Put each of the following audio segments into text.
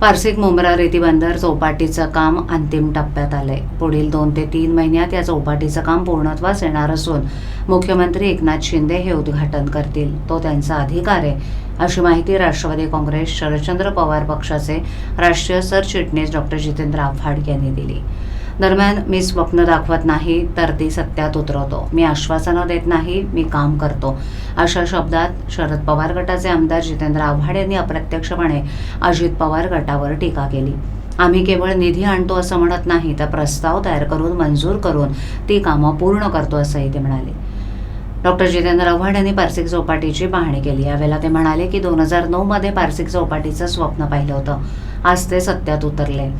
पारसिक मुंब्रा रेती बंदर चौपाटीचं काम अंतिम टप्प्यात आलंय. पुढील दोन ते तीन महिन्यात या चौपाटीचं काम पूर्णत्वास येणार असून मुख्यमंत्री एकनाथ शिंदे हे उद्घाटन करतील. तो त्यांचा अधिकार आहे अशी माहिती राष्ट्रवादी काँग्रेस शरदचंद्र पवार पक्षाचे राष्ट्रीय सरचिटणीस डॉक्टर जितेंद्र आव्हाड यांनी दिली. दरम्यान मी स्वप्न दाखवत नाही तर ती सत्यात उतरवतो. मी आश्वासनं देत नाही मी काम करतो. अशा शब्दात शरद पवार गटाचे आमदार जितेंद्र आव्हाड यांनी अप्रत्यक्षपणे अजित पवार गटावर टीका केली. आम्ही केवळ निधी आणतो असं म्हणत नाही तर प्रस्ताव तयार करून मंजूर करून ती कामं पूर्ण करतो असंही ते म्हणाले. डॉक्टर जितेंद्र आव्हाड यांनी पारसिक चौपाटीची पाहणी केली. यावेळेला ते म्हणाले की दोन हजार नऊमध्ये पारसिक चौपाटीचं स्वप्न पाहिलं होतं. आज ते सत्यात उतरले.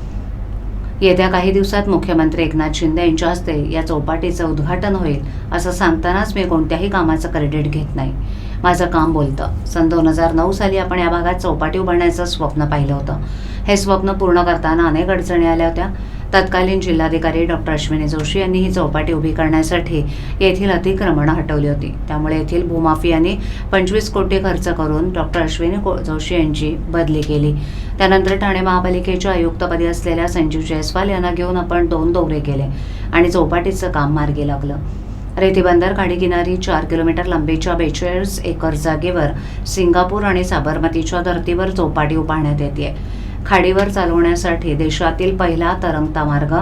येत्या काही दिवसात मुख्यमंत्री एकनाथ शिंदे यांच्या हस्ते या चौपाटीचं उद्घाटन होईल असं सांगतानाच मी कोणत्याही कामाचं क्रेडिट घेत नाही. माझं काम बोलतं. सन दोन हजार नऊ साली आपण या भागात चौपाटी उभारण्याचं स्वप्न पाहिलं होतं. हे स्वप्न पूर्ण करताना अनेक अडचणी आल्या होत्या. तत्कालीन जिल्हाधिकारी डॉक्टर अश्विनी जोशी यांनी ही चौपाटी उभी करण्यासाठी येथील अतिक्रमणं हटवली होती. त्यामुळे येथील भूमाफियांनी पंचवीस कोटी खर्च करून डॉक्टर अश्विनी जोशी यांची बदली केली. त्यानंतर ठाणे महापालिकेच्या आयुक्तपदी असलेल्या संजीव जयस्वाल यांना घेऊन आपण दोन दौरे केले आणि चौपाटीचं काम मार्गी लागलं. रेतीबंदर खाडीकिनारी चार किलोमीटर लांबीच्या बेचाळीस एकर जागेवर सिंगापूर आणि साबरमतीच्या धर्तीवर चौपाटी उभारण्यात येते खाडीवर चालवण्यासाठी देशातील पहिला तरंगता मार्ग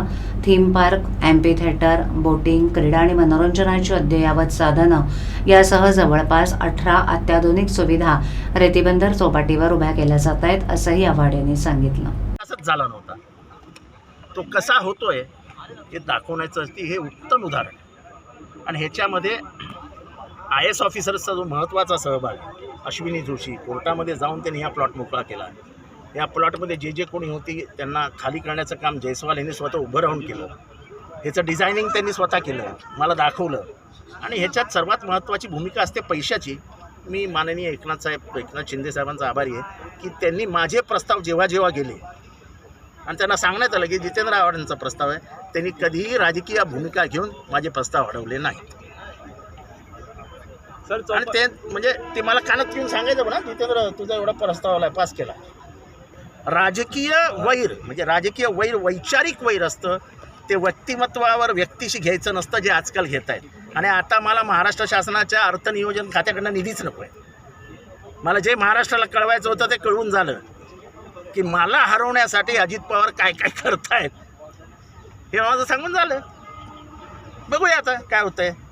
theme park amphitheatre boating क्रीडा आणि मनोरंजनाची अद्ययावत साधनं यासह जवळपास अठरा अत्याधुनिक सुविधा रेतीबंदर चौपाटीवर उभ्या केल्या जात आहेत असंही आव्हाड यांनी सांगितलं. असंच झाला नव्हता. तो कसा होतोय हे दाखवण्याचं असते हे उत्तम उदाहरण. आणि ह्याच्यामध्ये आय एस ऑफिसर्सचा जो महत्त्वाचा सहभाग अश्विनी जोशी कोर्टामध्ये जाऊन त्यांनी हा प्लॉट मोकळा केला. या प्लॉटमध्ये जे जे कोणी होती त्यांना खाली करण्याचं काम जयस्वाल यांनी स्वतः उभं राहून केलं. ह्याचं डिझायनिंग त्यांनी स्वतः केलं मला दाखवलं. आणि ह्याच्यात सर्वात महत्त्वाची भूमिका असते पैशाची. मी माननीय एकनाथ साहेब एकनाथ शिंदे साहेबांचा आभारी आहे की त्यांनी माझे प्रस्ताव जेव्हा जेव्हा गेले आणि त्यांना सांगण्यात आलं की जितेंद्र आव्हाडांचा प्रस्ताव आहे त्यांनी कधीही राजकीय भूमिका घेऊन माझे प्रस्ताव अडवले नाहीत. सर आणि ते म्हणजे ते मला कानात येऊन सांगायचं म्हणा जितेंद्र तुझा एवढा प्रस्ताव आला पास केला. राजकीय वैर म्हणजे राजकीय वैर वैचारिक वैर असतं ते व्यक्तिमत्वावर व्यक्तीशी घ्यायचं नसतं जे आजकाल घेत आहेत. आणि आता मला महाराष्ट्र शासनाच्या अर्थनियोजन खात्याकडनं निधीच नको आहे. मला जे महाराष्ट्राला कळवायचं होतं ते कळवून झालं. की मला हरवण्यासाठी अजित पवार काय काय करतायत? हे माझं सांगून झालं. बघूया आता काय होतं आहे